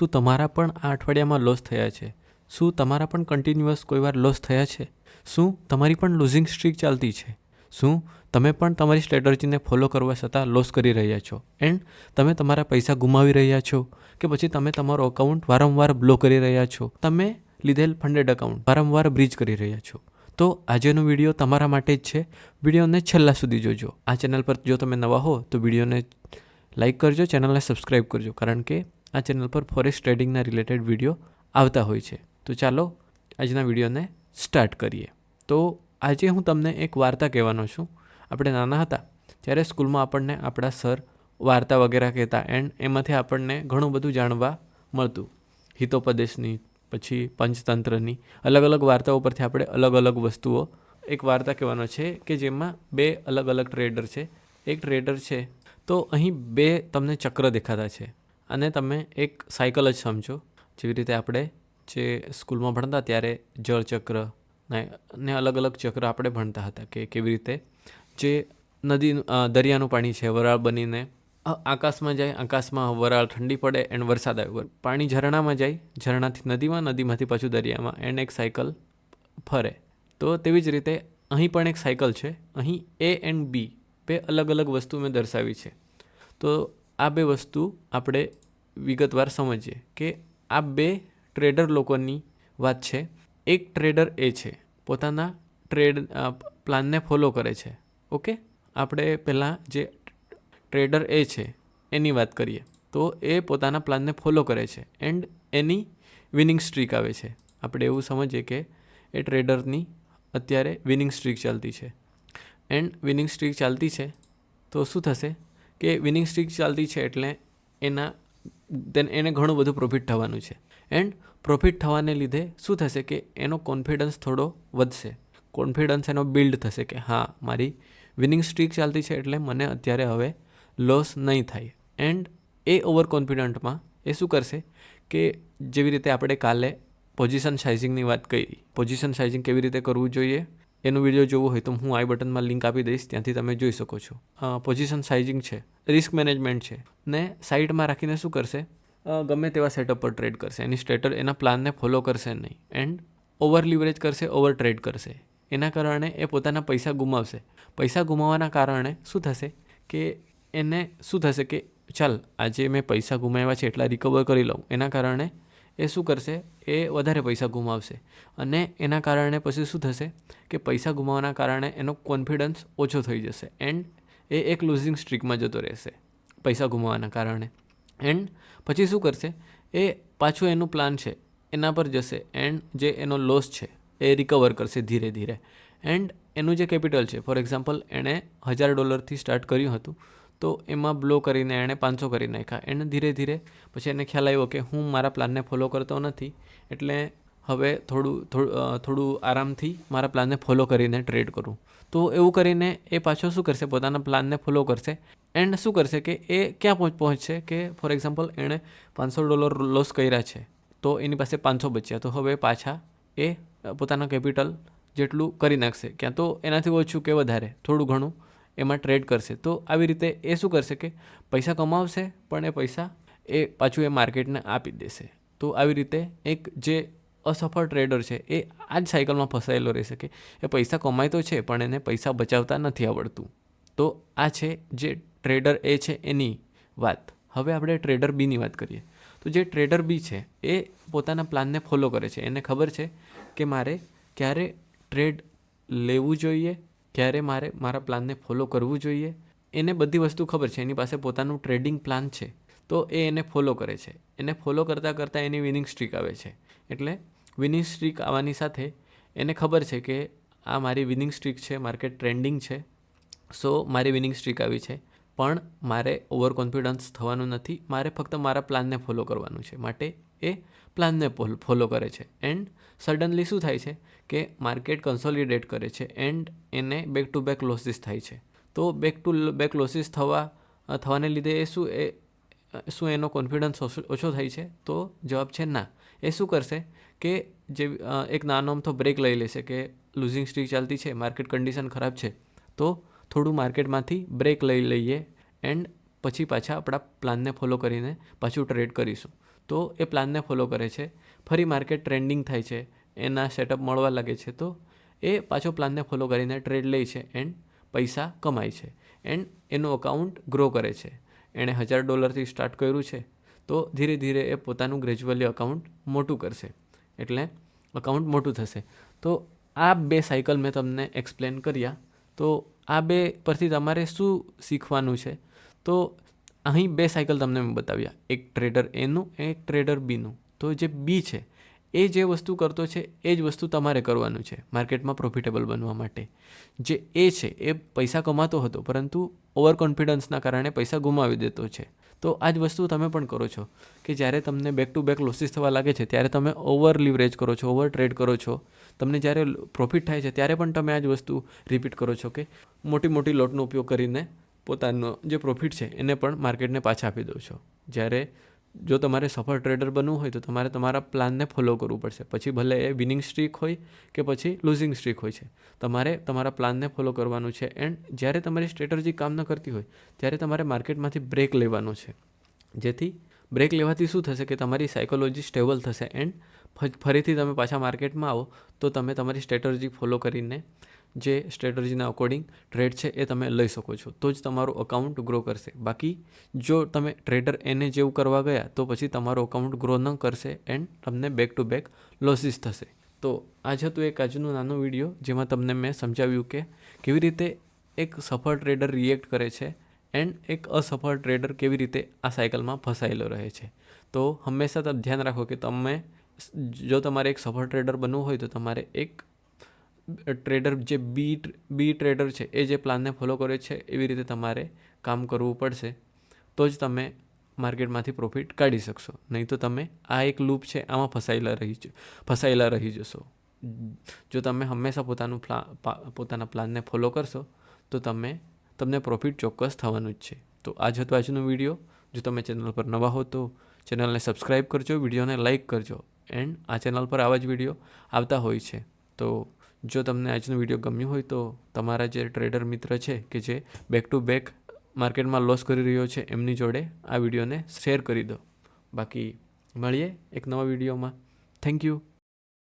શું તમારા પણ આ અઠવાડિયામાં લોસ થયા છે. શું તમારા પણ કન્ટિન્યુઅસ કોઈ વાર લોસ થયા છે? શું તમારી પણ લૂઝિંગ સ્ટ્રીક ચાલતી છે? શું તમે પણ તમારી સ્ટ્રેટર્જીને ફોલો કરવા છતાં લોસ કરી રહ્યા છો? એન્ડ તમે તમારા પૈસા ગુમાવી રહ્યા છો કે પછી તમે તમારો અકાઉન્ટ વારંવાર બ્લો કરી રહ્યા છો? તમે લીધેલ ફંડેડ અકાઉન્ટ વારંવાર બ્રિજ કરી રહ્યા છો. તો આજેનો વીડિયો તમારા માટે જ છે. વિડીયોને છેલ્લા સુધી જોજો. આ ચેનલ પર જો તમે નવા હો તો વિડીયોને લાઇક કરજો, ચેનલને સબસ્ક્રાઈબ કરજો. કારણ કે આ ચેનલ પર ફોરેસ્ટ ટ્રેડિંગના રિલેટેડ વીડિયો આવતા હોય છે. તો ચાલો આજના વિડીયોને સ્ટાર્ટ કરીએ. તો આજે હું તમને એક વાર્તા કહેવાનો છું. આપણે નાના હતા ત્યારે સ્કૂલમાં આપણને આપણા સર વાર્તા વગેરે કહેતા એન્ડ એમાંથી આપણને ઘણું બધું જાણવા મળતું. હિતોપદેશની, પછી પંચતંત્રની, અલગ અલગ વાર્તાઓ પરથી આપણે અલગ અલગ વસ્તુઓ એક વાર્તા કહેવાનો છે કે જેમાં બે અલગ અલગ ટ્રેડર છે. એક ટ્રેડર છે. તો અહીં બે તમને ચક્ર દેખાતા છે. અને તમે એક સાયકલ જ સમજો. જેવી રીતે આપણે જે સ્કૂલમાં ભણતા ત્યારે જળચક્ર ને અલગ અલગ ચક્ર આપણે ભણતા હતા કે કેવી રીતે જે નદી દરિયાનું પાણી છે, વરાળ બનીને આકાશમાં જાય, આકાશમાં વરાળ ઠંડી પડે એન્ડ વરસાદ આવે. વર- પાણી ઝરણામાં જાય, ઝરણાથી નદીમાં, નદીમાંથી પાછું દરિયામાં એન્ડ એક સાયકલ ફરે. તો તેવી જ રીતે અહીં પણ એક સાયકલ છે. અહીં એ એન્ડ બી બે અલગ અલગ વસ્તુ મેં દર્શાવી છે. તો આ બે વસ્તુ આપણે વિગતવાર સમજીએ કે આ બે ટ્રેડર લોકોની વાત છે. એક ટ્રેડર એ છે, પોતાના ટ્રેડ પ્લાનને ફોલો કરે છે. ઓકે? આપણે પહેલાં જે ટ્રેડર એ છે, એની વાત કરીએ. તો એ પોતાના પ્લાનને ફોલો કરે છે એન્ડ એની વિનિંગ સ્ટ્રીક આવે છે. આપણે એવું સમજીએ કે એ ટ્રેડરની અત્યારે વિનિંગ સ્ટ્રીક ચાલતી છે. એન્ડ વિનિંગ સ્ટ્રીક ચાલતી છે તો શું થશે? કે વિનિંગ સ્ટ્રીક ચાલતી છે એટલે એના દેન એને ઘણું બધું પ્રોફિટ થવાનું છે. એન્ડ પ્રોફિટ થવાને લીધે શું થશે કે એનો કોન્ફિડન્સ થોડો વધશે. કોન્ફિડન્સ એનો બિલ્ડ થશે કે હા, મારી વિનિંગ સ્ટ્રીક ચાલતી છે એટલે મને અત્યારે હવે લોસ નહીં થાય. એન્ડ એ ઓવર કોન્ફિડન્ટમાં એ શું કરશે કે જેવી રીતે આપણે કાલે પોઝિશન સાઇઝિંગની વાત કરી પોઝિશન સાઇઝિંગ કેવી રીતે કરવું જોઈએ એનો વીડિયો જોવો હોય તો હું આઈ બટનમાં લિંક આપી દઈશ, ત્યાંથી તમે જોઈ શકો છો. પોઝિશન સાઇઝિંગ છે રિસ્ક મેનેજમેન્ટ છે. ને સાઇટમાં રાખીને શું કરશે? ગમે તેવા સેટઅપ પર ટ્રેડ કરશે. એની સ્ટેટર એના પ્લાનને ફોલો કરશે નહીં. એન્ડ ઓવર લિવરેજ કરશે ઓવર ટ્રેડ કરશે. એના કારણે એ પોતાના પૈસા ગુમાવશે. પૈસા ગુમાવવાના કારણે શું થશે? કે એને શું થશે કે, ચાલ, આજે મેં પૈસા ગુમાવ્યા છે, એટલા રિકવર કરી લઉં. એના કારણે એ શું કરશે? એ વધારે પૈસા ગુમાવશે. અને એના કારણે પછી શું થશે કે પૈસા ગુમાવવાના કારણે એનો કોન્ફિડન્સ ઓછો થઈ જશે એન્ડ એ એક લૂઝિંગ સ્ટ્રીકમાં જતો રહેશે પૈસા ગુમાવવાના કારણે. એન્ડ પછી શું કરશે? એ પાછું એનું પ્લાન છે, એના પર જશે એન્ડ જે એનો લોસ છે, એ રિકવર કરશે ધીરે ધીરે. એન્ડ એનું જે કેપિટલ છે ફોર એક્ઝામ્પલ એણે હજાર ડોલરથી સ્ટાર્ટ કર્યું હતું તો એમાં બ્લો કરીને એણે પાંચસો કરી નાખ્યા. એણે ધીરે ધીરે પછી એને ખ્યાલ આવ્યો કે હું મારા પ્લાનને ફોલો કરતો નથી, એટલે હવે થોડું થોડું થોડું આરામથી મારા પ્લાનને ફોલો કરીને ટ્રેડ કરું. તો એવું કરીને એ પાછો શું કરશે? પોતાના પ્લાનને ફોલો કરશે. એન્ડ શું કરશે કે એ ક્યાં પહોંચ, પહોંચશે? કે ફોર એક્ઝામ્પલ એણે પાંચસો ડોલર લોસ કર્યા છે, તો એની પાસે પાંચસો બચ્યા. તો હવે પાછા એ પોતાના કેપિટલ જેટલું કરી નાખશે. ક્યાં તો એનાથી ઓછું કે વધારે, થોડું ઘણું. એમાં ટ્રેડ કરશે. તો આવી રીતે એ શું કરશે કે પૈસા કમાવશે, પણ એ પૈસા એ પાછું એ માર્કેટને આપી દેશે. તો આવી રીતે એક જે અસફળ ટ્રેડર છે, એ આ જ સાયકલમાં ફસાયેલો રહેશે કે એ પૈસા કમાય તો છે, પણ એને પૈસા બચાવતા નથી આવડતું. તો આ છે જે ટ્રેડર એ છે એની વાત. હવે આપણે ટ્રેડર બીની વાત કરીએ. તો જે ટ્રેડર બી છે, એ પોતાના પ્લાનને ફોલો કરે છે. એને ખબર છે કે મારે ક્યારે ટ્રેડ લેવું જોઈએ ક્યારે મારે મારા પ્લાનને ફોલો કરવું જોઈએ? એને બધી વસ્તુ ખબર છે. એની પાસે પોતાનું ટ્રેડિંગ પ્લાન છે. તો એ એને ફોલો કરે છે. એને ફોલો કરતાં કરતાં એની વિનિંગ સ્ટ્રીક આવે છે. એટલે વિનિંગ સ્ટ્રીક આવવાની સાથે એને ખબર છે કે આ મારી વિનિંગ સ્ટ્રીક છે, માર્કેટ ટ્રેન્ડિંગ છે. સો મારી વિનિંગ સ્ટ્રીક આવી છે. પણ મારે ઓવર કોન્ફિડન્સ થવાનું નથી. મારે ફક્ત મારા પ્લાનને ફોલો કરવાનું છે. માટે એ પ્લાનને ફોલો કરે છે. એન્ડ સડનલી શું થાય છે કે માર્કેટ કન્સોલિડેટ કરે છે એન્ડ એને બેક ટુ બેક લોસીસ થાય છે. તો બેક ટુ બેક લોસીસ થવા, થવાને લીધે એ શું એ, શું એનો કોન્ફિડન્સ ઓછો થાય છે? તો જવાબ છે ના. એ શું કરશે કે જે એક નાનો અમથો બ્રેક લઈ લેશે કે લૂઝિંગ સ્ટ્રીક ચાલતી છે માર્કેટ કન્ડિશન ખરાબ છે. તો થોડું માર્કેટમાંથી બ્રેક લઈ લઈએ એન્ડ પછી પાછા આપણા પ્લાનને ફોલો કરીને પાછું ટ્રેડ કરીશું. તો એ પ્લાનને ફોલો કરે છે. ફરી માર્કેટ ટ્રેન્ડિંગ થાય છે. એના સેટઅપ મળવા લાગે છે. તો એ પાછો પ્લાનને ફોલો કરીને ટ્રેડ લે છે એન્ડ પૈસા કમાય છે. એન્ડ એનું અકાઉન્ટ ગ્રો કરે છે. એણે હજાર ડોલરથી સ્ટાર્ટ કર્યું છે. તો ધીરે ધીરે એ પોતાનું ગ્રેજ્યુઅલી અકાઉન્ટ મોટું કરશે. એટલે અકાઉન્ટ મોટું થશે. તો આ બે સાયકલ મેં તમને એક્સપ્લેન કર્યા. તો આ બે પરથી તમારે શું શીખવાનું છે? તો અહીં બે સાયકલ તમને મેં બતાવ્યા. એક ટ્રેડર એનું એક ટ્રેડર બીનું તો જે બી છે એ જે વસ્તુ કરતો છે, એ જ વસ્તુ તમારે કરવાનું છે, માર્કેટમાં પ્રોફિટેબલ બનવા માટે. જે એ છે, એ પૈસા કમાતો હતો, પરંતુ ઓવર કોન્ફિડન્સના કારણે પૈસા ગુમાવી દેતો છે. તો આ જ વસ્તુ તમે પણ કરો છો, કે જ્યારે તમને બેક ટુ બેક લોસીસ થવા લાગે છે, ત્યારે તમે ઓવર લિવરેજ કરો છો ઓવર ટ્રેડ કરો છો, તમને જ્યારે પ્રોફિટ થાય છે, ત્યારે પણ તમે આ જ વસ્તુ રિપીટ કરો છો કે મોટી મોટી લોટનો ઉપયોગ કરીને પોતાનો જે પ્રોફિટ છે, એને પણ માર્કેટને પાછા આપી દો છો. જ્યારે જો તમારે સફળ ટ્રેડર બનવું હોય તો તમારે તમારા પ્લાનને ફોલો કરવું પડશે. પછી ભલે એ વિનિંગ સ્ટ્રીક હોય કે પછી લૂઝિંગ સ્ટ્રીક હોય છે. તમારે તમારા પ્લાનને ફોલો કરવાનું છે એન્ડ જ્યારે તમારી સ્ટ્રેટર્જી કામ ન કરતી હોય, ત્યારે તમારે માર્કેટમાંથી બ્રેક લેવાનો છે. જેથી બ્રેક લેવાથી શું થશે કે તમારી સાયકોલોજી સ્ટેબલ થશે એન્ડ ફરીથી તમે પાછા માર્કેટમાં આવો તો તમે તમારી સ્ટ્રેટર્જી ફોલો કરીને જે સ્ટ્રેટર્જીના અકોર્ડિંગ ટ્રેડ છે એ તમે લઈ શકો છો. તો જ તમારું અકાઉન્ટ ગ્રો કરશે. બાકી જો તમે ટ્રેડર એને જેવું કરવા ગયા, તો પછી તમારું અકાઉન્ટ ગ્રો ન કરશે એન્ડ તમને બેક ટુ બેક લોસીસ થશે. તો આજ હતું એક આજનું નાનું વીડિયો જેમાં તમને મેં સમજાવ્યું કે કેવી રીતે એક સફળ ટ્રેડર રિએક્ટ કરે છે એન્ડ એક અસફળ ટ્રેડર કેવી રીતે આ સાયકલમાં ફસાયેલો રહે છે. તો હંમેશા તમે ધ્યાન રાખો કે તમે, જો તમારે એક સફળ ટ્રેડર બનવું હોય તો તમારે એક ટ્રેડર જે બી બી ટ્રેડર છે, એ જે પ્લાનને ફોલો કરે છે, એવી રીતે તમારે કામ કરવું પડશે, તો જ તમે માર્કેટમાંથી પ્રોફિટ કાઢી શકશો. નહીં તો તમે આ એક લૂપ છે, આમાં ફસાયેલા રહી ફસાયેલા રહી જશો. જો તમે હંમેશા પોતાનું પોતાના પ્લાનને ફોલો કરશો, તો તમે, તમને પ્રોફિટ ચોક્કસ થવાનું જ છે. તો આ જ હતું આજનો વીડિયો જો તમે ચેનલ પર નવા હો, તો ચેનલને સબસ્ક્રાઈબ કરજો વિડીયોને લાઇક કરજો. એન્ડ આ ચેનલ પર આવા જ વીડિયો આવતા હોય છે. તો જો તમને આજનો વીડિયો ગમ્યો હોય તો તમારા જે ટ્રેડર મિત્ર છે કે જે બેક ટુ બેક માર્કેટમાં લોસ કરી રહ્યો છે, એમની જોડે આ વિડીયોને શેર કરી દો. બાકી મળીએ એક નવા વિડીયોમાં થેન્ક યુ